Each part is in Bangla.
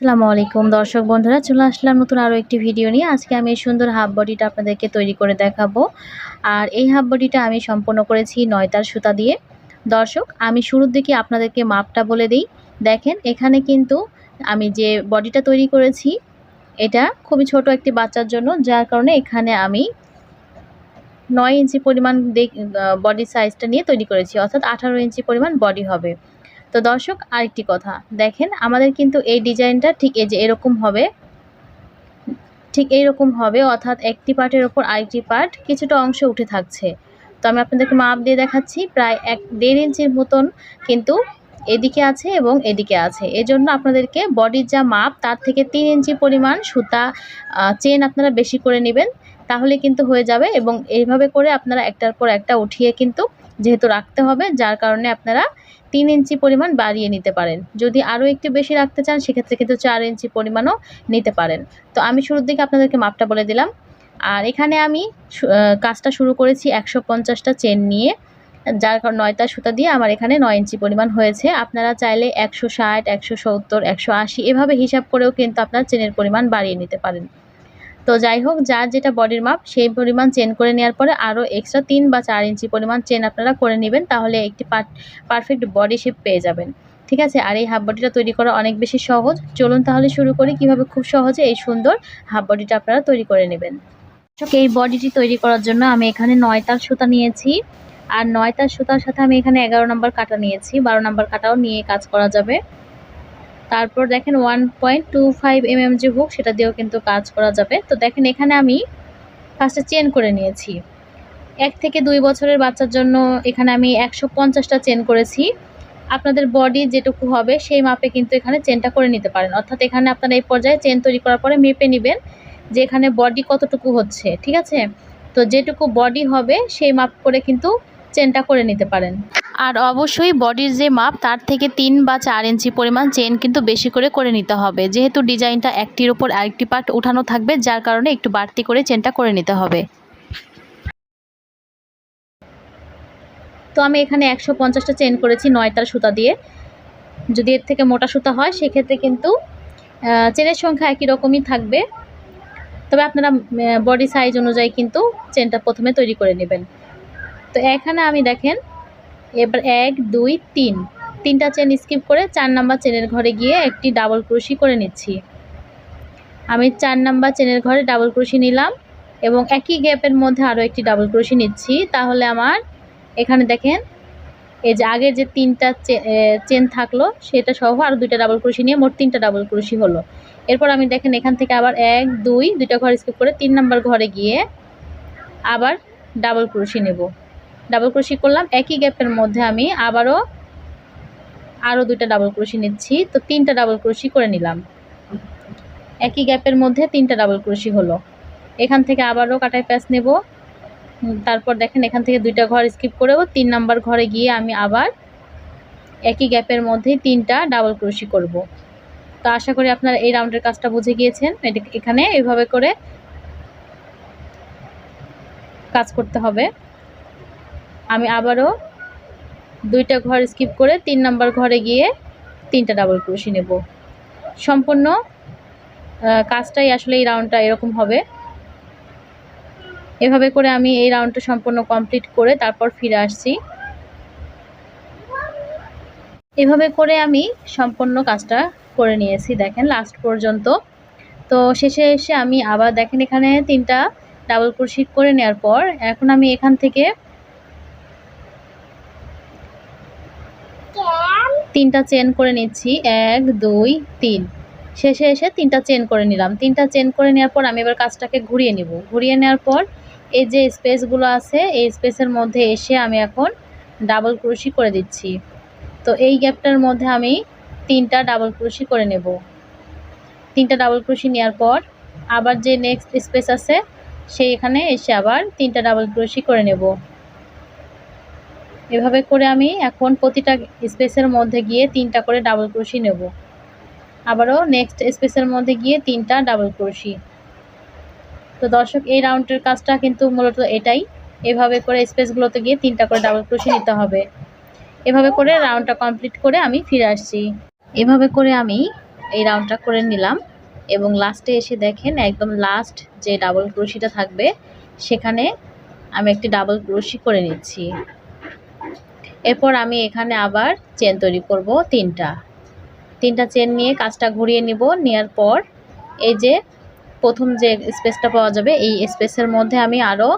আসসালামু আলাইকুম, দর্শক বন্ধুরা, চলে আসলাম নতুন আরও একটি ভিডিও নিয়ে। আজকে আমি এই সুন্দর হাফ বডিটা আপনাদেরকে তৈরি করে দেখাবো। আর এই হাফ বডিটা আমি সম্পূর্ণ করেছি নয়তার সুতা দিয়ে। দর্শক, আমি শুরুর দিকে আপনাদেরকে মাপটা বলে দিই। দেখেন, এখানে কিন্তু আমি যে বডিটা তৈরি করেছি, এটা খুবই ছোট একটি বাচ্চার জন্য, যার কারণে এখানে আমি নয় ইঞ্চি পরিমাণ দেখ বডি সাইজটা নিয়ে তৈরি করেছি। অর্থাৎ আঠারো ইঞ্চি পরিমাণ বডি হবে। তো দর্শক, আরেকটি কথা। দেখেন, আমাদের কিন্তু এই ডিজাইনটা ঠিক এই যে এরকম হবে। ঠিক এইরকম হবে, অর্থাৎ একটি পার্টের ওপর আরেকটি পার্ট কিছুটা অংশ উঠে থাকছে। তো আমি আপনাদেরকে মাপ দিয়ে দেখাচ্ছি, প্রায় এক দেড় ইঞ্চির মতন কিন্তু এদিকে আছে এবং এদিকে আছে। এজন্য আপনাদেরকে বডির যা মাপ, তার থেকে তিন ইঞ্চি পরিমাণ সুতা চেন আপনারা বেশি করে নেবেন, তাহলে কিন্তু হয়ে যাবে এবং এইভাবে করে আপনারা একটার পর একটা উঠিয়ে কিন্তু যেহেতু রাখতে হবে, যার কারণে আপনারা তিন ইঞ্চি পরিমাণ বাড়িয়ে নিতে পারেন। যদি আরও একটু বেশি রাখতে চান, সেক্ষেত্রে কিন্তু চার ইঞ্চি পরিমাণও নিতে পারেন। তো আমি শুরুর দিকে আপনাদেরকে মাপটা বলে দিলাম। আর এখানে আমি কাজটা শুরু করেছি একশো পঞ্চাশটা চেন নিয়ে। যার কারণ নয়টা সুতা দিয়ে আমার এখানে নয় ইঞ্চি পরিমাণ হয়েছে। আপনারা চাইলে একশো ষাট, একশো সত্তর, একশো আশি, এভাবে হিসাব করেও কিন্তু আপনার চেনের পরিমাণ বাড়িয়ে নিতে পারেন। তো যাই হোক, যার যেটা বডির মাপ, সেই পরিমাণ চেন করে নেওয়ার পরে আরও এক্সট্রা তিন বা চার ইঞ্চি পরিমাণ চেন আপনারা করে নেবেন, তাহলে একটি পারফেক্ট বডি শেপ পেয়ে যাবেন। ঠিক আছে? আর এই হাফ বডিটা তৈরি করা অনেক বেশি সহজ। চলুন তাহলে শুরু করি কীভাবে খুব সহজে এই সুন্দর হাফ বডিটা আপনারা তৈরি করে নেবেন। এই বডিটি তৈরি করার জন্য আমি এখানে নয়তার সুতা নিয়েছি। আর নয়তার সুতার সাথে আমি এখানে এগারো নম্বর কাটা নিয়েছি। বারো নম্বর কাটাও নিয়ে কাজ করা যাবে। তারপর দেখেন one point two five mm যে হুক, সেটা দিয়েও কিন্তু কাজ করা যাবে। তো দেখেন এখানে আমি ফার্স্টে চেন করে নিয়েছি। এক থেকে দুই বছরের বাচ্চার জন্য এখানে আমি একশো পঞ্চাশটা চেন করেছি। আপনাদের বডি যেটুকু হবে, সেই মাপে কিন্তু এখানে চেনটা করে নিতে পারেন। অর্থাৎ এখানে আপনারা এই পর্যায়ে চেন তৈরি করার পরে মেপে নেবেন যে এখানে বডি কতটুকু হচ্ছে, ঠিক আছে? তো যেটুকু বডি হবে, সেই মাপ করে কিন্তু চেনটা করে নিতে পারেন। আর অবশ্যই বডির যে মাপ, তার থেকে তিন বা চার ইঞ্চি পরিমাণ চেন কিন্তু বেশি করে করে নিতে হবে। যেহেতু ডিজাইনটা একটির ওপর আরেকটি পার্ট উঠানো থাকবে, যার কারণে একটু বাড়তি করে চেনটা করে নিতে হবে। তো আমি এখানে একশো পঞ্চাশটা চেন করেছি নয়তার সুতা দিয়ে। যদি এর থেকে মোটা সুতা হয়, সেক্ষেত্রে কিন্তু চেনের সংখ্যা একই রকমই থাকবে। তবে আপনারা বডি সাইজ অনুযায়ী কিন্তু চেনটা প্রথমে তৈরি করে নেবেন। তো এখানে আমি দেখেন এবার এক, দুই, তিন। তিনটা চেন স্কিপ করে চার নাম্বার চেনের ঘরে গিয়ে একটি ডাবল ক্রুশি করে নিচ্ছি। আমি চার নাম্বার চেনের ঘরে ডাবল ক্রুশি নিলাম এবং একই গ্যাপের মধ্যে আরও একটি ডাবল ক্রুশি নিচ্ছি। তাহলে আমার এখানে দেখেন, এই যে আগের যে তিনটা চেন থাকল, সেটা সহ আর দুইটা ডাবল ক্রুশি নিয়ে মোট তিনটা ডাবল ক্রুশি হলো। এরপর আমি দেখেন, এখান থেকে আবার এক, দুই, দুইটা ঘর স্কিপ করে তিন নাম্বার ঘরে গিয়ে আবার ডাবল ক্রুশি নেব। ডাবল ক্রোশি করলাম। একই গ্যাপের মধ্যে আমি আবারও আরও দুইটা ডাবল ক্রোশি নিচ্ছি। তো তিনটা ডাবল ক্রোশি করে নিলাম। একই গ্যাপের মধ্যে তিনটা ডাবল ক্রোশি হলো। এখান থেকে আবারও কাটাই প্যাচ নেব। তারপর দেখেন এখান থেকে দুইটা ঘর স্কিপ করেও তিন নাম্বার ঘরে গিয়ে আমি আবার একই গ্যাপের মধ্যেই তিনটা ডাবল ক্রোশি করব। তো আশা করি আপনারা এই রাউন্ডের কাজটা বুঝে গিয়েছেন। এটা এখানে এভাবে করে কাজ করতে হবে। আমি আবারও দুইটা ঘর স্কিপ করে তিন নাম্বার ঘরে গিয়ে তিনটা ডাবল ক্রোশি নেব। সম্পূর্ণ কাজটাই আসলে এই রাউন্ডটা এরকম হবে। এভাবে করে আমি এই রাউন্ডটা সম্পূর্ণ কমপ্লিট করে তারপর ফিরে আসছি। এভাবে করে আমি সম্পূর্ণ কাজটা করে নিয়েছি, দেখেন লাস্ট পর্যন্ত। তো শেষে এসে আমি আবার দেখেন এখানে তিনটা ডাবল ক্রোশি করে নেওয়ার পর, এখন আমি এখান থেকে তিনটা চেন করে নিচ্ছি। এক, দুই, তিন। শেষে এসে তিনটা চেন করে নিলাম। তিনটা চেন করে নেওয়ার পর আমি এবার কাজটাকে ঘুরিয়ে নিব। ঘুরিয়ে নেওয়ার পর এই যে স্পেসগুলো আছে, এই স্পেসের মধ্যে এসে আমি এখন ডাবল ক্রুশি করে দিচ্ছি। তো এই গ্যাপটার মধ্যে আমি তিনটা ডাবল ক্রুশি করে নেব। তিনটা ডাবল ক্রুশি নেওয়ার পর আবার যে নেক্সট স্পেস আছে, সেই এখানে এসে আবার তিনটা ডাবল ক্রুশি করে নেব। এভাবে করে আমি এখন প্রতিটা স্পেসের মধ্যে গিয়ে তিনটা করে ডাবল ক্রোশি নেব। আবারও নেক্সট স্পেসের মধ্যে গিয়ে তিনটা ডাবল ক্রোশি। তো দর্শক, এই রাউন্ডের কাজটা কিন্তু মূলত এটাই। এভাবে করে স্পেসগুলোতে গিয়ে তিনটা করে ডাবল ক্রোশি নিতে হবে। এভাবে করে রাউন্ডটা কমপ্লিট করে আমি ফিরে আসছি। এভাবে করে আমি এই রাউন্ডটা করে নিলাম এবং লাস্টে এসে দেখেন একদম লাস্ট যে ডাবল ক্রোশিটা থাকবে, সেখানে আমি একটি ডাবল ক্রোশি করে নিচ্ছি। এরপর আমি এখানে আবার চেন তৈরি করব তিনটা। তিনটা চেন নিয়ে কাজটা ঘুরিয়ে নিব নেওয়ার পর এই যে প্রথম যে স্পেসটা পাওয়া যাবে, এই স্পেসের মধ্যে আমি আরও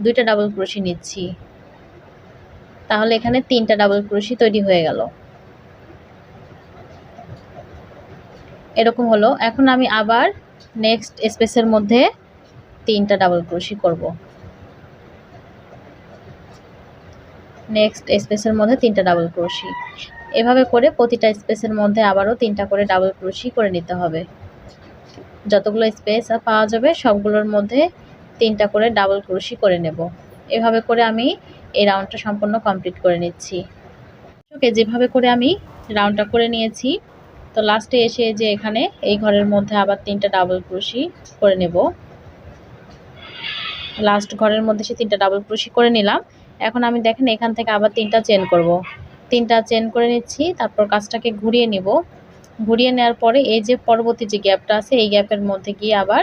দুইটা ডাবল ক্রোশি নিচ্ছি। তাহলে এখানে তিনটা ডাবল ক্রোশি তৈরি হয়ে গেল। এরকম হলো। এখন আমি আবার নেক্সট স্পেসের মধ্যে তিনটা ডাবল ক্রোশি করব। নেক্সট স্পেসের মধ্যে তিনটা ডাবল ক্রোশি এভাবে করে প্রতিটা স্পেসের মধ্যে আবারও তিনটা করে ডাবল ক্রোশি করে নিতে হবে। যতগুলো স্পেস পাওয়া যাবে, সবগুলোর মধ্যে তিনটা করে ডাবল ক্রোশি করে নেব। এভাবে করে আমি এই রাউন্ডটা সম্পূর্ণ কমপ্লিট করে নিচ্ছি। ওকে যেভাবে করে আমি রাউন্ডটা করে নিয়েছি, তো লাস্টে এসে যে এখানে এই ঘরের মধ্যে আবার তিনটা ডাবল ক্রোশি করে নেব। লাস্ট ঘরের মধ্যে সে তিনটা ডাবল ক্রোশি করে নিলাম। এখন আমি দেখেন এখান থেকে আবার তিনটা চেন করব। তিনটা চেন করে নিচ্ছি, তারপর কাজটাকে ঘুরিয়ে নিব। ঘুরিয়ে নেওয়ার পরে এই যে পরবর্তী যে গ্যাপটা আছে, এই গ্যাপের মধ্যে গিয়ে আবার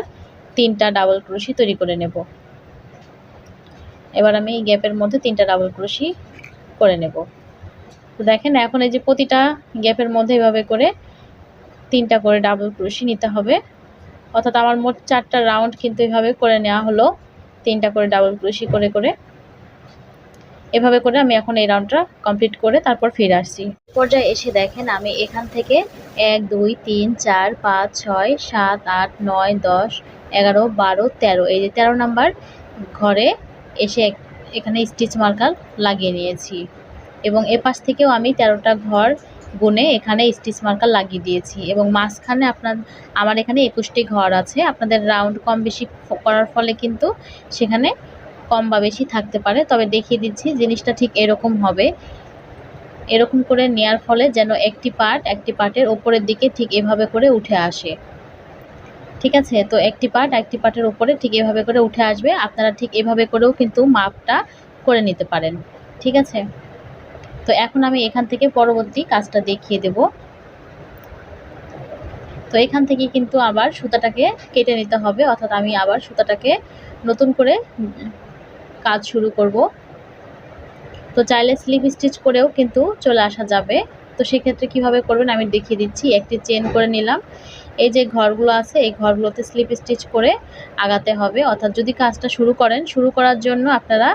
তিনটা ডাবল ক্রোশি তৈরি করে নেব। এবার আমি এই গ্যাপের মধ্যে তিনটা ডাবল ক্রোশি করে নেব। তো দেখেন এখন এই যে প্রতিটা গ্যাপের মধ্যে এভাবে করে তিনটা করে ডাবল ক্রোশি নিতে হবে। অর্থাৎ আমার মোট চারটা রাউন্ড কিন্তু এভাবে করে নেওয়া হলো। তিনটা করে ডাবল ক্রোশি করে করে এভাবে করে আমি এখন এই রাউন্ডটা কমপ্লিট করে তারপর ফিরে আসছি। পর্যায়ে এসে দেখেন আমি এখান থেকে এক, দুই, তিন, চার, পাঁচ, ছয়, সাত, আট, নয়, দশ, এগারো, বারো, তেরো। এই যে তেরো নাম্বার ঘরে এসে এখানে স্টিচ মার্কার লাগিয়ে নিয়েছি। এবং এ পাশ থেকেও আমি তেরোটা ঘর গুনে এখানে স্টিচ মার্কার লাগিয়ে দিয়েছি। এবং মাঝখানে আপনার আমার এখানে একুশটি ঘর আছে। আপনাদের রাউন্ড কম বেশি করার ফলে কিন্তু সেখানে কম বা বেশি থাকতে পারে, তবে দেখিয়ে দিচ্ছি জিনিসটা ঠিক এরকম হবে। এরকম করে নেয়ার ফলে যেন একটি পার্ট একটি পার্টের ওপরের দিকে ঠিক এভাবে করে উঠে আসে। ঠিক আছে? তো একটি পার্ট একটি পার্টের উপরে ঠিক এভাবে করে উঠে আসবে, আপনারা ঠিক এভাবে করেও কিন্তু মাপটা করে নিতে পারেন। ঠিক আছে? তো এখন আমি এখান থেকে পরবর্তী কাজটা দেখিয়ে দেব। তো এখান থেকে কিন্তু আবার সুতাটাকে কেটে নিতে হবে, অর্থাৎ আমি আবার সুতাটাকে নতুন করে কাজ শুরু করব। তো চাইলে স্লিপ স্টিচ করেও কিন্তু চলে আসা যাবে। তো সেক্ষেত্রে কীভাবে করবেন আমি দেখিয়ে দিচ্ছি। একটি চেন করে নিলাম। এই যে ঘরগুলো আছে, এই ঘরগুলোতে স্লিপ স্টিচ করে আগাতে হবে। অর্থাৎ যদি কাজটা শুরু করেন, শুরু করার জন্য আপনারা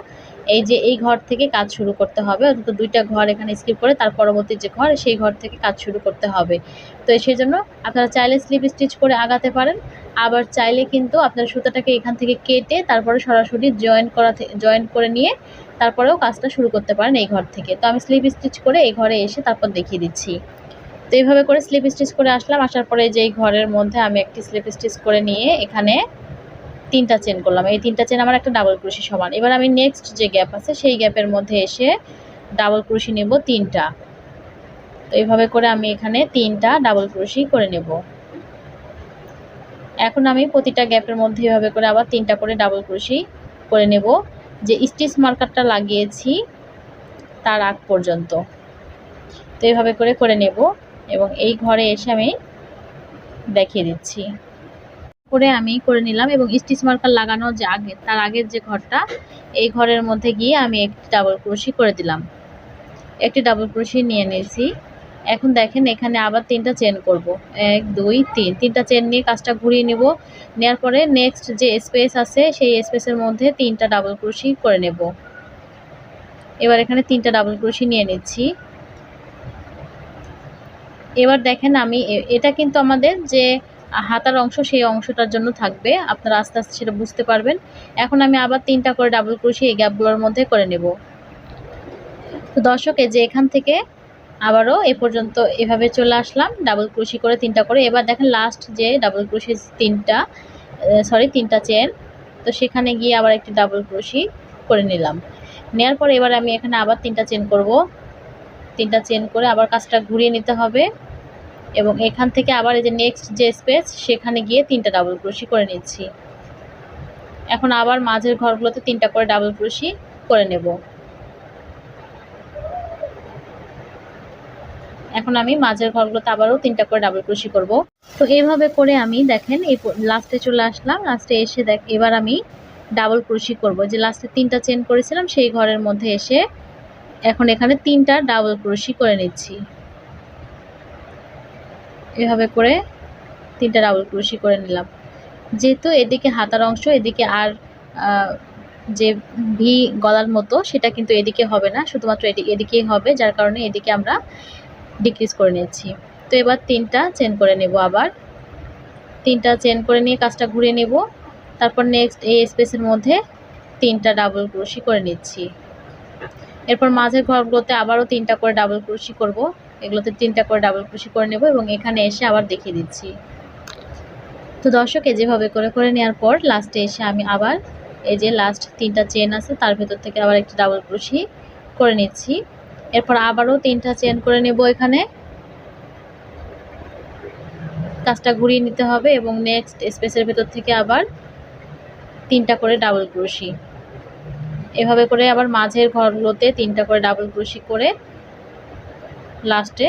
এই যে এই ঘর থেকে কাজ শুরু করতে হবে, অন্তত দুইটা ঘর এখানে স্কিপ করে তার পরবর্তী যে ঘর, সেই ঘর থেকে কাজ শুরু করতে হবে। তো সেই জন্য আপনারা চাইলে স্লিপ স্টিচ করে আগাতে পারেন, আবার চাইলে কিন্তু আপনার সুতাটাকে এখান থেকে কেটে তারপরে সরাসরি জয়েন করা জয়েন করে নিয়ে তারপরেও কাজটা শুরু করতে পারেন এই ঘর থেকে। তো আমি স্লিপ স্টিচ করে এই ঘরে এসে তারপর দেখিয়ে দিচ্ছি। তো এইভাবে করে স্লিপ স্টিচ করে আসলাম, আসার পরে যে এই ঘরের মধ্যে আমি একটি স্লিপ স্টিচ করে নিয়ে এখানে তিনটা চেন করলাম। এই তিনটা চেন আমার একটা ডাবল ক্রুশি সমান। এবার আমি নেক্সট যে গ্যাপ আছে, সেই গ্যাপের মধ্যে এসে ডাবল ক্রুশি নেব তিনটা। তো এইভাবে করে আমি এখানে তিনটা ডাবল ক্রুশি করে নেব। এখন আমি প্রতিটা গ্যাপের মধ্যে এভাবে করে আবার তিনটা করে ডাবল ক্রুশি করে নেব। যে স্টিচ মার্কারটা লাগিয়েছি তার আগ পর্যন্ত। তো এইভাবে করে করে নেব এবং এই ঘরে এসে আমি দেখিয়ে দিচ্ছি। করে আমি করে নিলাম এবং স্টিচ মার্কার লাগানো যে আগে, তার আগের যে ঘরটা, এই ঘরের মধ্যে গিয়ে আমি একটি ডাবল ক্রোশি করে দিলাম। একটি ডাবল ক্রোশি নিয়ে নিয়েছি। এখন দেখেন এখানে আবার তিনটা চেন করব। এক, দুই, তিন। তিনটা চেন নিয়ে কাজটা ঘুরিয়ে নেব। নেওয়ার পরে নেক্সট যে স্পেস আছে, সেই স্পেসের মধ্যে তিনটা ডাবল ক্রোশি করে নেব। এবার এখানে তিনটা ডাবল ক্রোশি নিয়ে নিচ্ছি। এবার দেখেন আমি এটা কিন্তু আমাদের যে হাতার অংশ সেই অংশটার জন্য থাকবে। আপনারা আস্তে আস্তে সেটা বুঝতে পারবেন। এখন আমি আবার তিনটা করে ডাবল ক্রোশি এই গ্যাপগুলোর মধ্যে করে নেব। তো দর্শক যে এখান থেকে আবারও এ পর্যন্ত এভাবে চলে আসলাম। ডাবল ক্রোশি করে তিনটা করে। এবার দেখেন লাস্ট যে ডাবল ক্রোশি তিনটা সরি তিনটা চেন তো সেখানে গিয়ে আবার একটি ডাবল ক্রোশি করে নিলাম। নেওয়ার পর এবার আমি এখানে আবার তিনটা চেন করব। তিনটা চেন করে আবার কাজটা ঘুরিয়ে নিতে হবে। এবং এখান থেকে আবার এই যে নেক্সট যে স্পেস সেখানে গিয়ে তিনটা ডাবল ক্রোশি করে নিচ্ছি। এখন আবার মাঝের ঘরগুলোতে তিনটা করে ডাবল ক্রোশি করে নেব। এখন আমি মাঝের ঘরগুলোতে আবারও তিনটা করে ডাবল ক্রোশি করব। তো এইভাবে করে আমি দেখেন, এই লাস্টে চলে আসলাম লাস্টে এসে দেখ এবার আমি ডাবল ক্রোশি করব। যে লাস্টে তিনটা চেন করেছিলাম, সেই ঘরের মধ্যে এসে এখন এখানে তিনটা ডাবল ক্রোশি করে নিচ্ছি। এভাবে করে তিনটা ডাবল ক্রোশি করে নিলাম। যেহেতু এদিকে হাতার অংশ, এদিকে আর যে ভি গলার মতো, সেটা কিন্তু এদিকে হবে না। শুধুমাত্র এদিকেই হবে, যার কারণে এদিকে আমরা ডিক্রিজ করে নিচ্ছি তো এবার তিনটা চেন করে নেব আবার। তিনটা চেন করে নিয়ে কাজটা ঘুরিয়ে নেব। তারপর নেক্সট এই স্পেসের মধ্যে তিনটা ডাবল ক্রোশি করে নিচ্ছি। এরপর মাঝের ঘরগুলোতে আবারও তিনটা করে ডাবল ক্রোশি করব। এগুলোতে তিনটা করে ডাবল ক্রোশি করে নেব এবং এখানে এসে আবার দেখিয়ে দিচ্ছি। তো দর্শকে যেভাবে করে করে নেওয়ার পর লাস্টে এসে আমি আবার এই যে লাস্ট তিনটা চেন আছে, তার ভেতর থেকে আবার একটা ডাবল ক্রোশি করে নিচ্ছি। এরপর আবারও তিনটা চেন করে নেব এখানে। কাজটা ঘুরিয়ে নিতে হবে এবং নেক্সট স্পেসের ভেতর থেকে আবার তিনটা করে ডাবল ক্রোশি এভাবে করে আবার মাঝের ঘরগুলোতে তিনটা করে ডাবল ক্রোশি করে লাস্টে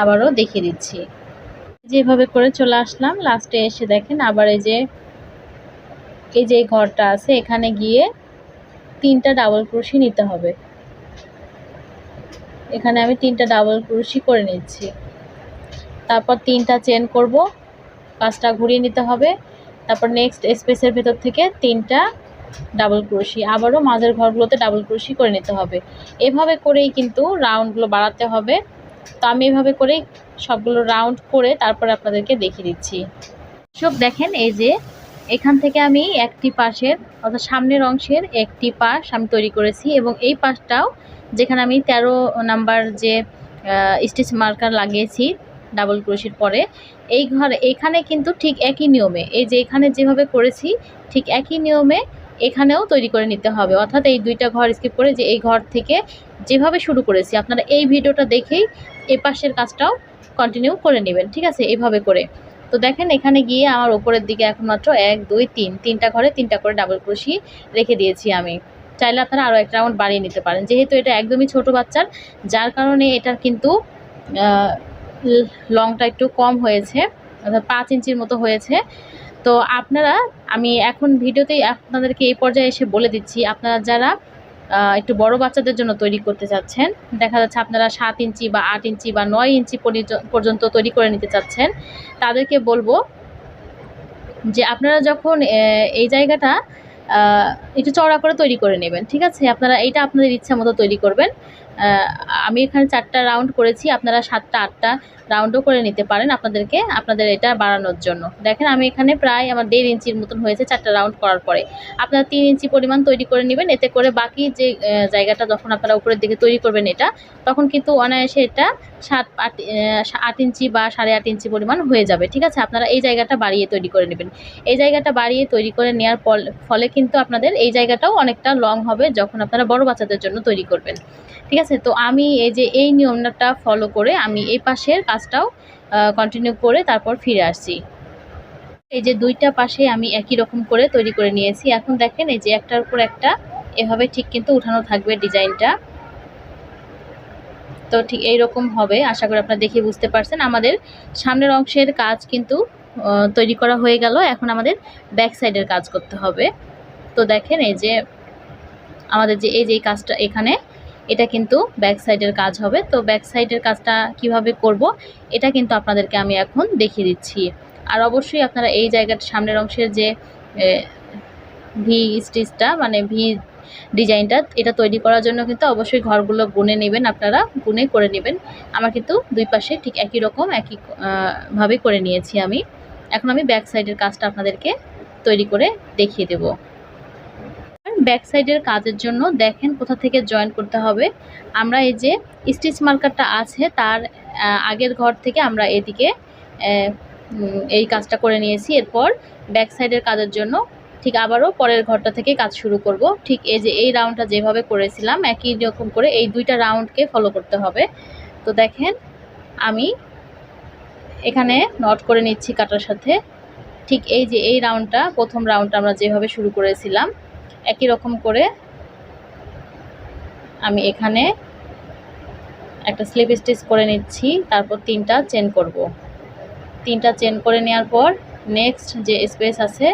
আবারও দেখিয়ে দিচ্ছি। যেভাবে করে চলে আসলাম লাস্টে এসে দেখেন আবার এই যে এই যে ঘরটা আছে, এখানে গিয়ে তিনটা ডাবল ক্রোশি নিতে হবে। এখানে আমি তিনটা ডাবল ক্রোশি করে নিচ্ছি। তারপর তিনটা চেন করব, পাঁচটা ঘুরিয়ে নিতে হবে। তারপর নেক্সট স্পেসের ভেতর থেকে তিনটা ডাবল ক্রোশি আবারও মাঝের ঘরগুলোতে ডাবল ক্রোশি করে নিতে হবে। এভাবে করেই কিন্তু রাউন্ডগুলো বাড়াতে হবে। তো আমি এভাবে করেই সবগুলো রাউন্ড করে তারপর আপনাদেরকে দেখিয়ে দিচ্ছি। সব দেখেন এই যে এখান থেকে আমি একটি পাশের অর্থাৎ সামনের অংশের একটি পাশ আমি তৈরি করেছি এবং এই পাশটাও যেখানে আমি ১৩ নাম্বার যে স্টিচ মার্কার লাগিয়েছি ডাবল ক্রোশির পরে, এই ঘর এখানে কিন্তু ঠিক একই নিয়মে, এই যে এখানে যেভাবে করেছি ঠিক একই নিয়মে এখানেও তৈরি করে নিতে হবে। অর্থাৎ এই দুইটা ঘর স্কিপ করে যে এই ঘর থেকে যেভাবে শুরু করেছি, আপনারা এই ভিডিওটা দেখেই এ পাশের কাজটাও কন্টিনিউ করে নেবেন, ঠিক আছে? এইভাবে করে। তো দেখেন, এখানে গিয়ে আমার ওপরের দিকে এখন মাত্র এক, দুই, তিন, তিনটা ঘরে তিনটা করে ডাবল ক্রোশি রেখে দিয়েছি আমি। চাইলে আপনারা আরও একটা রাউন্ড বাড়িয়ে নিতে পারেন। যেহেতু এটা একদমই ছোট বাচ্চার, যার কারণে এটার কিন্তু লংটা একটু কম হয়েছে, অর্থাৎ পাঁচ ইঞ্চির মতো হয়েছে। তো আপনারা, আমি এখন ভিডিওতেই আপনাদেরকে এই পর্যায়ে এসে বলে দিচ্ছি, আপনারা যারা একটু বড় বাচ্চাদের জন্য তৈরি করতে চাচ্ছেন, দেখা যাচ্ছে আপনারা সাত ইঞ্চি বা আট ইঞ্চি বা নয় ইঞ্চি পর্যন্ত তৈরি করে নিতে চাচ্ছেন, তাদেরকে বলব যে আপনারা যখন এই জায়গাটা একটু চড়া করে তৈরি করে নেবেন, ঠিক আছে? আপনারা এইটা আপনাদের ইচ্ছা মতো তৈরি করবেন। আমি এখানে চারটা রাউন্ড করেছি, আপনারা সাতটা, আটটা রাউন্ডও করে নিতে পারেন আপনাদেরকে, আপনাদের এটা বাড়ানোর জন্য। দেখেন, আমি এখানে প্রায় আমার দেড় ইঞ্চির মতন হয়েছে চারটা রাউন্ড করার পরে। আপনারা তিন ইঞ্চি পরিমাণ তৈরি করে নেবেন, এতে করে বাকি যে জায়গাটা যখন আপনারা উপরের দিকে তৈরি করবেন এটা, তখন কিন্তু অনায়াসে এটা সাত, আট আট ইঞ্চি বা সাড়ে আট ইঞ্চি পরিমাণ হয়ে যাবে, ঠিক আছে? আপনারা এই জায়গাটা বাড়িয়ে তৈরি করে নেবেন। এই জায়গাটা বাড়িয়ে তৈরি করে নেওয়ার ফলে কিন্তু আপনাদের এই জায়গাটাও অনেকটা লং হবে, যখন আপনারা বড় বাচ্চাদের জন্য তৈরি করবেন, ঠিক আছে? তো আমি এই যে এই নিয়মটা ফলো করে আমি এই পাশের কাজটাও কন্টিনিউ করে তারপর ফিরে আসছি। এই যে দুইটা পাশে আমি একই রকম করে তৈরি করে নিয়েছি। এখন দেখেন এই যে একটার উপর একটা, এভাবে ঠিক কিন্তু উঠানো থাকবে ডিজাইনটা। তো ঠিক এই রকম হবে, আশা করি আপনারা দেখে বুঝতে পারছেন। আমাদের সামনের অংশের কাজ কিন্তু তৈরি করা হয়ে গেল। এখন আমাদের ব্যাক সাইডের কাজ করতে হবে। তো দেখেন এই যে, আমাদের যে এই যে কাজটা এখানে এটা কিন্তু ব্যাক সাইডের কাজ হবে। তো ব্যাক সাইডের কাজটা কীভাবে করব, এটা কিন্তু আপনাদেরকে আমি এখন দেখিয়ে দিচ্ছি। আর অবশ্যই আপনারা এই জায়গার সামনের অংশের যে ভি স্টিচটা মানে ভি ডিজাইনটা এটা তৈরি করার জন্য কিন্তু অবশ্যই ঘরগুলো গুনে নেবেন, আপনারা গুনে করে নেবেন। আমার কিন্তু দুই পাশে ঠিক একই রকম, একই ভাবে করে নিয়েছি আমি। এখন আমি ব্যাক সাইডের কাজটা আপনাদেরকে তৈরি করে দেখিয়ে দেবো। ব্যাক সাইডের কাজের জন্য দেখেন কোথা থেকে জয়েন করতে হবে। আমরা এই যে স্টিচ মার্কারটা আছে, তার আগের ঘর থেকে আমরা এদিকে এই কাজটা করে নিয়েছি। এরপর ব্যাক সাইডের কাজের জন্য ঠিক আবারও পরের ঘরটা থেকে কাজ শুরু করব। ঠিক এই যে এই রাউন্ডটা যেভাবে করেছিলাম, একই রকম করে এই দুইটা রাউন্ডকে ফলো করতে হবে। তো দেখেন, আমি এখানে নট করে নিচ্ছি কাটার সাথে। ঠিক এই যে এই রাউন্ডটা, প্রথম রাউন্ডটা আমরা যেভাবে শুরু করেছিলাম একই রকম করে আমি এখানে একটা স্লিপ স্টিচ করে নিচ্ছি, তারপর তিনটা চেন করব। তিনটা চেন করে নেওয়ার পর নেক্সট যে স্পেস আছে,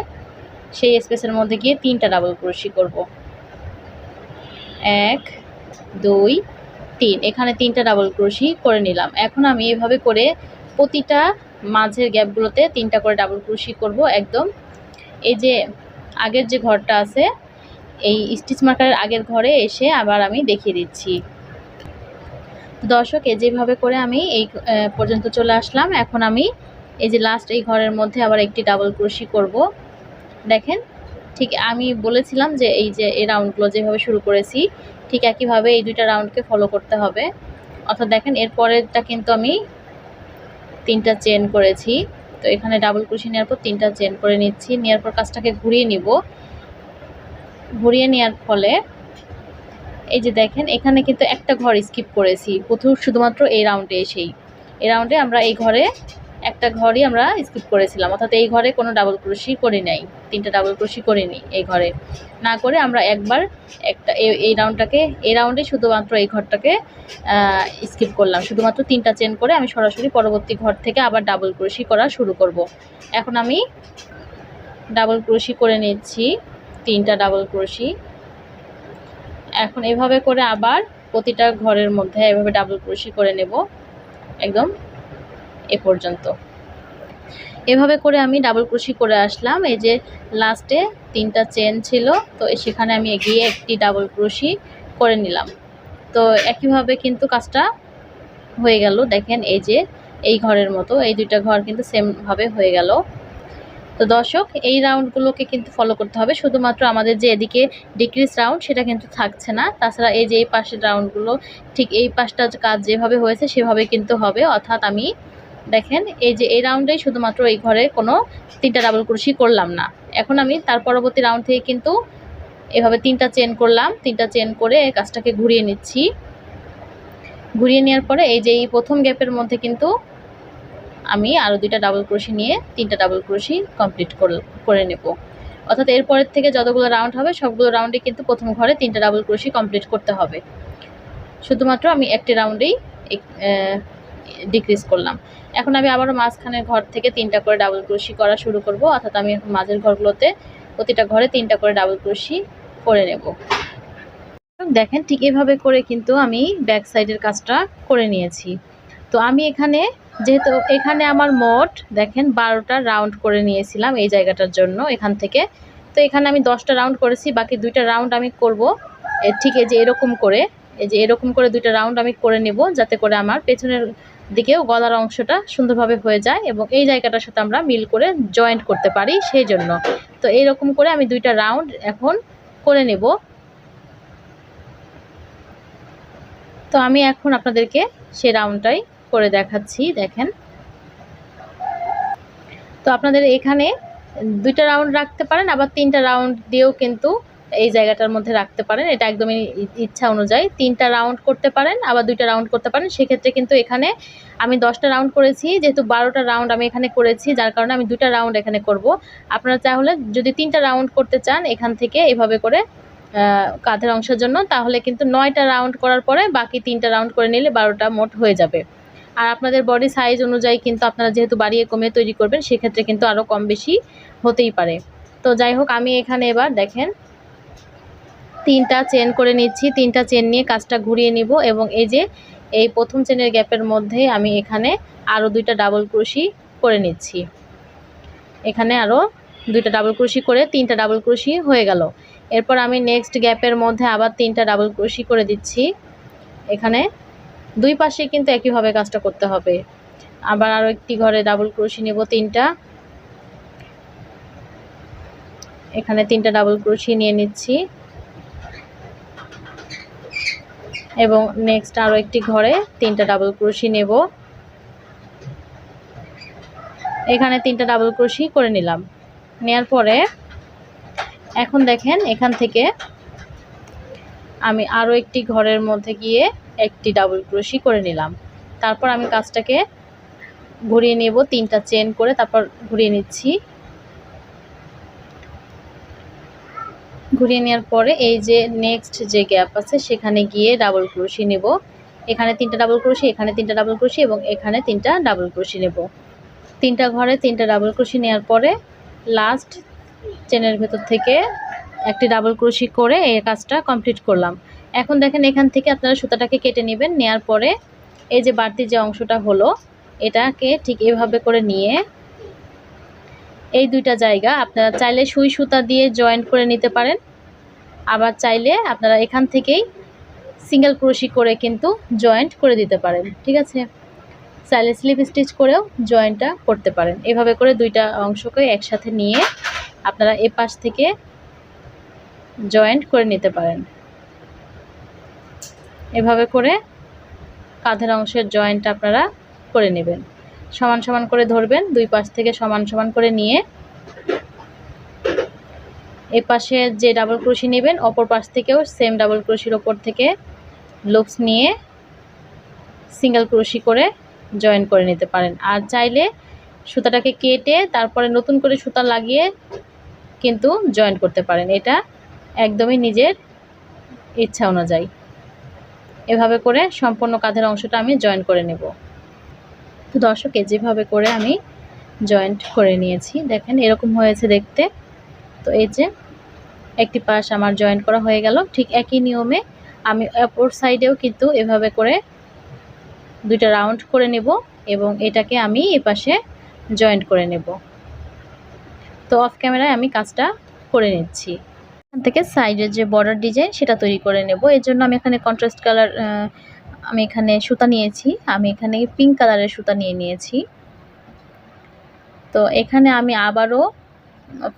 সেই স্পেসের মধ্যে গিয়ে তিনটা ডাবল ক্রোশি করব। এক, দুই, তিন, এখানে তিনটা ডাবল ক্রোশি করে নিলাম। এখন আমি এভাবে করে প্রতিটা মাঝের গ্যাপগুলোতে তিনটা করে ডাবল ক্রোশি করব একদম। এই যে আগের যে ঘরটা আছে এই স্টিচ মার্কারের আগের ঘরে এসে আবার আমি দেখিয়ে দিচ্ছি। দর্শক যেভাবে করে আমি এই পর্যন্ত চলে আসলাম। এখন আমি এই যে লাস্ট এই ঘরের মধ্যে আবার একটি ডাবল ক্রোশি করব। দেখেন, ঠিক আমি বলেছিলাম যে এই যে এই রাউন্ডগুলো যেভাবে শুরু করেছি, ঠিক একইভাবে এই দুইটা রাউন্ডকে ফলো করতে হবে। অর্থাৎ দেখেন, এর পরেরটা কিন্তু আমি তিনটা চেন করেছি। তো এখানে ডাবল ক্রোশি নেওয়ার পর তিনটা চেন করে নিচ্ছি। নেওয়ার পর কাজটাকে ঘুরিয়ে নিব। ঘুরিয়ে নেওয়ার ফলে, এই যে দেখেন, এখানে কিন্তু একটা ঘর স্কিপ করেছি। প্রথম শুধুমাত্র এই রাউন্ডে এসেই। এই রাউন্ডে আমরা এই ঘরে একটা ঘরই আমরা স্কিপ করেছিলাম। অর্থাৎ এই ঘরে কোনো ডাবল ক্রোশি করি নাই। তিনটা ডাবল ক্রোশি করিনি এই ঘরে। না করে আমরা একবার একটা এই- রাউন্ডটাকে এই রাউন্ডে শুধুমাত্র এই ঘরটাকে স্কিপ করলাম। শুধুমাত্র তিনটা চেন করে আমি সরাসরি পরবর্তী ঘর থেকে আবার ডাবল ক্রোশি করা শুরু করব। এখন আমি ডাবল ক্রোশি করে নিচ্ছি। তিনটা ডাবল ক্রোশি এখন এভাবে করে আবার প্রতিটা ঘরের মধ্যে এভাবে ডাবল ক্রোশি করে নেব, একদম এ পর্যন্ত। এভাবে করে আমি ডাবল ক্রোশি করে আসলাম। এই যে লাস্টে তিনটা চেন ছিল, তো সেখানে আমি এগিয়ে একটি ডাবল ক্রোশি করে নিলাম। তো একইভাবে কিন্তু কাজটা হয়ে গেল। দেখেন এই যে এই ঘরের মতো, এই দুইটা ঘর কিন্তু সেমভাবে হয়ে গেল। তো দর্শক, এই রাউন্ডগুলোকে কিন্তু ফলো করতে হবে। শুধুমাত্র আমাদের যে এদিকে ডিক্রিজ রাউন্ড সেটা কিন্তু থাকছে না। তাছাড়া এই যে এই পাশের রাউন্ডগুলো ঠিক এই পাশটা কাজ যেভাবে হয়েছে, সেভাবে কিন্তু হবে। অর্থাৎ আমি দেখেন, এই যে এই রাউন্ডেই শুধুমাত্র এই ঘরে কোনো তিনটা ডাবল ক্রোশি করলাম না। এখন আমি তার পরবর্তী রাউন্ড থেকে কিন্তু এভাবে তিনটা চেন করলাম। তিনটা চেন করে এই কাজটাকে ঘুরিয়ে নিচ্ছি। ঘুরিয়ে নেওয়ার পরে এই যে এই প্রথম গ্যাপের মধ্যে কিন্তু আমি আরও দুইটা ডাবল ক্রোশি নিয়ে তিনটা ডাবল ক্রোশি কমপ্লিট করে নেব। অর্থাৎ এরপরের থেকে যতগুলো রাউন্ড হবে, সবগুলো রাউন্ডে কিন্তু প্রথম ঘরে তিনটা ডাবল ক্রোশি কমপ্লিট করতে হবে। শুধুমাত্র আমি একটি রাউন্ডেই ডিক্রিজ করলাম। এখন আমি আবারও মাঝখানের ঘর থেকে তিনটা করে ডাবল ক্রোশি করা শুরু করব। অর্থাৎ আমি এখন মাঝের ঘরগুলোতে প্রতিটা ঘরে তিনটা করে ডাবল ক্রোশি করে নেব। দেখেন ঠিক এভাবে করে কিন্তু আমি ব্যাক সাইডের কাজটা করে নিয়েছি। তো আমি এখানে যেহেতু এখানে আমার মোট, দেখেন, বারোটা রাউন্ড করে নিয়েছিলাম এই জায়গাটার জন্য এখান থেকে। তো এখানে আমি দশটা রাউন্ড করেছি, বাকি দুইটা রাউন্ড আমি করব। ঠিক এই যে এরকম করে, এই যে এরকম করে দুইটা রাউন্ড আমি করে নেব যাতে করে আমার পেছনের দিকেও গলার অংশটা সুন্দরভাবে হয়ে যায় এবং এই জায়গাটার সাথে আমরা মিল করে জয়েন্ট করতে পারি সেই জন্য। তো এইরকম করে আমি দুইটা রাউন্ড এখন করে নেব। তো আমি এখন আপনাদেরকে সেই রাউন্ডটাই করে দেখাচ্ছি, দেখেন। তো আপনাদের এখানে দুইটা রাউন্ড রাখতে পারেন, আবার তিনটা রাউন্ড দিয়েও কিন্তু এই জায়গাটার মধ্যে রাখতে পারেন। এটা একদমই ইচ্ছা অনুযায়ী তিনটা রাউন্ড করতে পারেন, আবার দুইটা রাউন্ড করতে পারেন। সেক্ষেত্রে কিন্তু এখানে আমি দশটা রাউন্ড করেছি, যেহেতু বারোটা রাউন্ড আমি এখানে করেছি, যার কারণে আমি দুইটা রাউন্ড এখানে করব। আপনারা তাহলে যদি তিনটা রাউন্ড করতে চান এখান থেকে এভাবে করে কাঁধের অংশের জন্য, তাহলে কিন্তু নয়টা রাউন্ড করার পরে বাকি তিনটা রাউন্ড করে নিলে বারোটা মোট হয়ে যাবে। আর আপনাদের বডি সাইজ অনুযায়ী কিন্তু আপনারা যেহেতু বাড়িয়ে কমিয়ে তৈরি করবেন, সেক্ষেত্রে কিন্তু আরও কম বেশি হতেই পারে। তো যাই হোক, আমি এখানে এবার দেখেন, তিনটা চেন করে নিচ্ছি। তিনটা চেন নিয়ে কাজটা ঘুরিয়ে নিব এবং এই যে, এই প্রথম চেনের গ্যাপের মধ্যে আমি এখানে আরও দুইটা ডাবল ক্রোশি করে নিচ্ছি। এখানে আরও দুইটা ডাবল ক্রোশি করে তিনটা ডাবল ক্রোশি হয়ে গেল। এরপর আমি নেক্সট গ্যাপের মধ্যে আবার তিনটা ডাবল ক্রোশি করে দিচ্ছি। এখানে দুই পাশে কিন্তু একইভাবে কাজটা করতে হবে। আবার আরও একটি ঘরে ডাবল ক্রোশি নেব, তিনটা। এখানে তিনটা ডাবল ক্রোশি নিয়ে নিচ্ছি। এবং নেক্সট আরও একটি ঘরে তিনটা ডাবল ক্রোশি নেব। এখানে তিনটা ডাবল ক্রোশি করে নিলাম। নেয়ার পরে এখন দেখেন এখান থেকে আমি আরও একটি ঘরের মধ্যে গিয়ে একটি ডাবল ক্রোশি করে নিলাম। তারপর আমি কাজটাকে ঘুরিয়ে নেব, তিনটা চেন করে তারপর ঘুরিয়ে নিচ্ছি। ঘুরিয়ে নেওয়ার পরে এই যে নেক্সট যে গ্যাপ আছে, সেখানে গিয়ে ডাবল ক্রোশি নেব। এখানে তিনটা ডাবল ক্রোশি এখানে তিনটা ডাবল ক্রোশি এবং এখানে তিনটা ডাবল ক্রোশি নেব। তিনটা ঘরে তিনটা ডাবল ক্রোশি নেওয়ার পরে লাস্ট চেনের ভেতর থেকে একটি ডাবল ক্রোশি করে এই কাজটা কমপ্লিট করলাম। এখন দেখেন এখান থেকে আপনারা সুতাটাকে কেটে নেবেন, নেয়ার পরে এই যে বাড়তি যে অংশটা হলো, এটাকে ঠিক এভাবে করে নিয়ে এই দুইটা জায়গা আপনারা চাইলে সুই সুতা দিয়ে জয়েন্ট করে নিতে পারেন। আবার চাইলে আপনারা এখান থেকেই সিঙ্গেল ক্রোশি করে কিন্তু জয়েন্ট করে দিতে পারেন, ঠিক আছে? চাইলে স্লিপ স্টিচ করেও জয়েন্টটা করতে পারেন। এভাবে করে দুইটা অংশকে একসাথে নিয়ে আপনারা এ পাশ থেকে জয়েন্ট করে নিতে পারেন। এভাবে করে কাঁধের অংশের জয়েন্ট আপনারা করে নেবেন। সমান সমান করে ধরবেন, দুই পাশ থেকে সমান সমান করে নিয়ে এ পাশে যে ডাবল ক্রোশি নেবেন, অপর পাশ থেকেও সেম ডাবল ক্রোশির ওপর থেকে লুপস নিয়ে সিঙ্গেল ক্রোশি করে জয়েন করে নিতে পারেন। আর চাইলে সুতাটাকে কেটে তারপরে নতুন করে সুতা লাগিয়ে কিন্তু জয়েন করতে পারেন। এটা একদমই নিজের ইচ্ছা অনুযায়ী। এভাবে করে সম্পূর্ণ কাঁধের অংশটা আমি জয়েন করে নেব। তো দর্শকে যেভাবে করে আমি জয়েন্ট করে নিয়েছি, দেখেন এরকম হয়েছে দেখতে। তো এই যে একটি পাশ আমার জয়েন্ট করা হয়ে গেল, ঠিক একই নিয়মে আমি অপর সাইডেও কিন্তু এভাবে করে দুইটা রাউন্ড করে নেব এবং এটাকে আমি এ পাশে জয়েন্ট করে নেব। তো অফ ক্যামেরায় আমি কাজটা করে নিচ্ছি। থেকে সাইডের যে বর্ডার ডিজাইন সেটা তৈরি করে নেব। এর জন্য আমি এখানে কন্ট্রাস্ট কালার আমি এখানে সুতা নিয়েছি। আমি এখানে পিঙ্ক কালারের সুতা নিয়ে নিয়েছি। তো এখানে আমি আবারও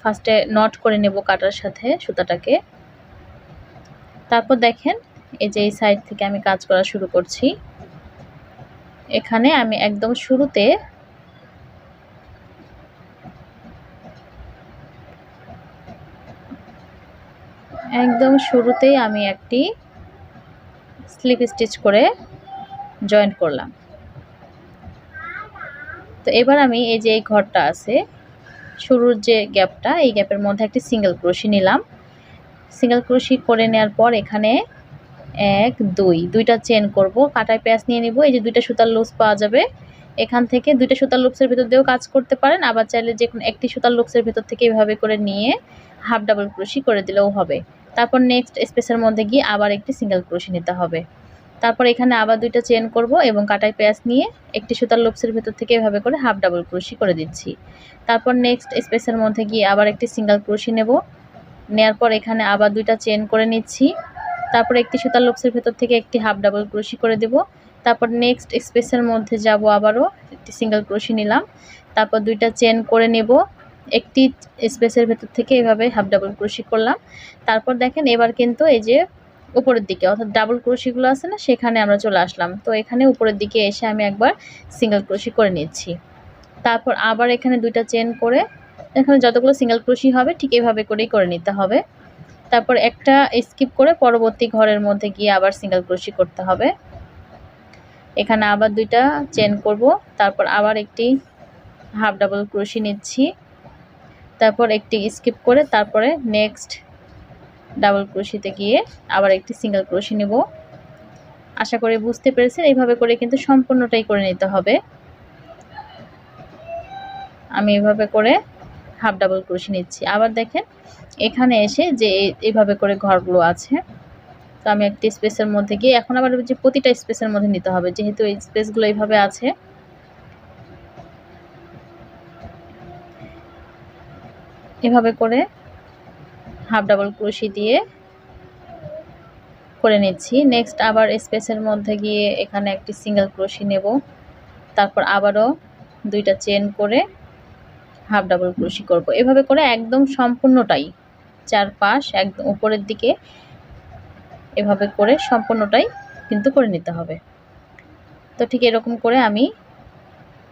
ফার্স্টে নট করে নেব কাটার সাথে সুতাটাকে। তারপর দেখেন, এই যে এই সাইড থেকে আমি কাজ করা শুরু করছি। এখানে আমি একদম শুরুতে একদম শুরুতেই আমি একটি স্লিপ স্টিচ করে জয়েন করলাম। তো এবার আমি এই যে এই ঘরটা আছে, শুরুর যে গ্যাপটা, এই গ্যাপের মধ্যে একটি সিঙ্গেল ক্রোশি নিলাম। সিঙ্গেল ক্রোশি করে নেওয়ার পর এখানে এক, দুই, দুইটা চেন করব। কাটায় প্যাঁচ নিয়ে নিব। এই যে দুইটা সুতার লুপস পাওয়া যাবে। এখান থেকে দুইটা সুতার লুপসের ভিতর দিয়েও কাজ করতে পারেন। আবার চাইলে যে কোনো একটি সুতার লুপসের ভিতর থেকে এভাবে করে নিয়ে হাফ ডাবল ক্রোশি করে দিলেও হবে। তারপর নেক্সট স্পেসের মধ্যে গিয়ে আবার একটি সিঙ্গেল ক্রোশি নিতে হবে। তারপর এখানে আবার দুইটা চেন করব এবং কাটাই পেঁয়াজ নিয়ে একটি সুতার লুপসের ভিতর থেকে এভাবে করে হাফ ডাবল ক্রোশি করে দিচ্ছি। তারপর নেক্সট স্পেসের মধ্যে গিয়ে আবার একটি সিঙ্গেল ক্রোশি নেব। নেয়ার পর এখানে আবার দুইটা চেন করে নিচ্ছি। তারপর একটি সুতার লুপসের ভেতর থেকে একটি হাফ ডাবল ক্রোশি করে দেব। তারপর নেক্সট স্পেসের মধ্যে যাব আবারও, একটি সিঙ্গেল ক্রোশি নিলাম। তারপর দুইটা চেন করে নেব। একটি স্পেসের ভেতর থেকে এভাবে হাফ ডাবল ক্রোশি করলাম। তারপর দেখেন এবার কিন্তু এই যে উপরের দিকে, অর্থাৎ ডাবল ক্রোশিগুলো আছে না, সেখানে আমরা চলে আসলাম। তো এখানে উপরের দিকে এসে আমি একবার সিঙ্গেল ক্রোশি করে নিচ্ছি। তারপর আবার এখানে দুইটা চেন করে, এখানে যতগুলো সিঙ্গেল ক্রোশি হবে, ঠিক এভাবে করেই করে নিতে হবে। তারপর একটা স্কিপ করে পরবর্তী ঘরের মধ্যে গিয়ে আবার সিঙ্গেল ক্রোশি করতে হবে। এখানে আবার দুইটা চেন করব। তারপর আবার একটি হাফ ডাবল ক্রোশি নিচ্ছি। তারপর একটি স্কিপ করে তারপরে নেক্সট ডাবল ক্রোশিতে গিয়ে আবার একটি সিঙ্গেল ক্রোশি নেব। আশা করি বুঝতে পেরেছেন, এইভাবে করে কিন্তু সম্পূর্ণটাই করে নিতে হবে। আমি এভাবে করে হাফ ডাবল ক্রোশি নিচ্ছি। আবার দেখেন, এখানে এসে যে এইভাবে করে ঘরগুলো আছে। তো আমি একটি স্পেসের মধ্যে গিয়ে এখন আবার যে প্রতিটা স্পেসের মধ্যে নিতে হবে, যেহেতু এই স্পেসগুলো এইভাবে আছে। এভাবে করে হাফ ডাবল ক্রোশি দিয়ে করে নিচ্ছি। নেক্সট আবার স্পেসের মধ্যে গিয়ে এখানে একটি সিঙ্গেল ক্রোশি নেব। তারপর আবারও দুইটা চেন করে হাফ ডাবল ক্রোশি করব। এভাবে করে একদম সম্পূর্ণটাই, চারপাশ একদম উপরের দিকে এভাবে করে সম্পূর্ণটাই কিন্তু করে নিতে হবে। তো ঠিক এরকম করে আমি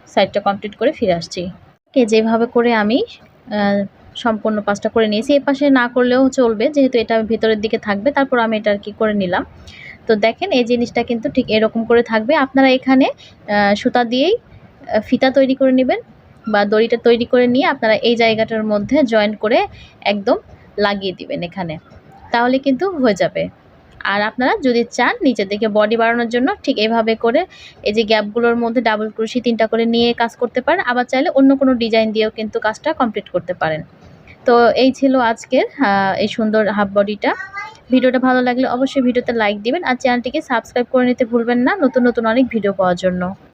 সাইডটা কমপ্লিট করে ফিরে আসছি। যেভাবে করে আমি সম্পূর্ণ পাঁচটা করে নিয়েছি। এই পাশে না করলেও চলবে, যেহেতু এটা ভেতরের দিকে থাকবে, তারপর আমি এটা আর কি করে নিলাম। তো দেখেন, এই জিনিসটা কিন্তু ঠিক এরকম করে থাকবে। আপনারা এখানে সুতা দিয়েই ফিতা তৈরি করে নেবেন বা দড়িটা তৈরি করে নিয়ে আপনারা এই জায়গাটার মধ্যে জয়েন করে একদম লাগিয়ে দিবেন এখানে। তাহলে কিন্তু হয়ে যাবে। আর আপনারা যদি চান নিচের দিকে বডি বাড়ানোর জন্য, ঠিক এভাবে করে এই যে গ্যাপগুলোর মধ্যে ডাবল ক্রুশি তিনটা করে নিয়ে কাজ করতে পারেন। আবার চাইলে অন্য কোনো ডিজাইন দিয়েও কিন্তু কাজটা কমপ্লিট করতে পারেন। তো এই ছিল আজকের এই সুন্দর হাফ বডিটা ভিডিওটা ভালো লাগলে অবশ্যই ভিডিওতে লাইক দিবেন আর চ্যানেলটিকে সাবস্ক্রাইব করে নিতে ভুলবেন না, নতুন নতুন অনেক ভিডিও পাওয়ার জন্য।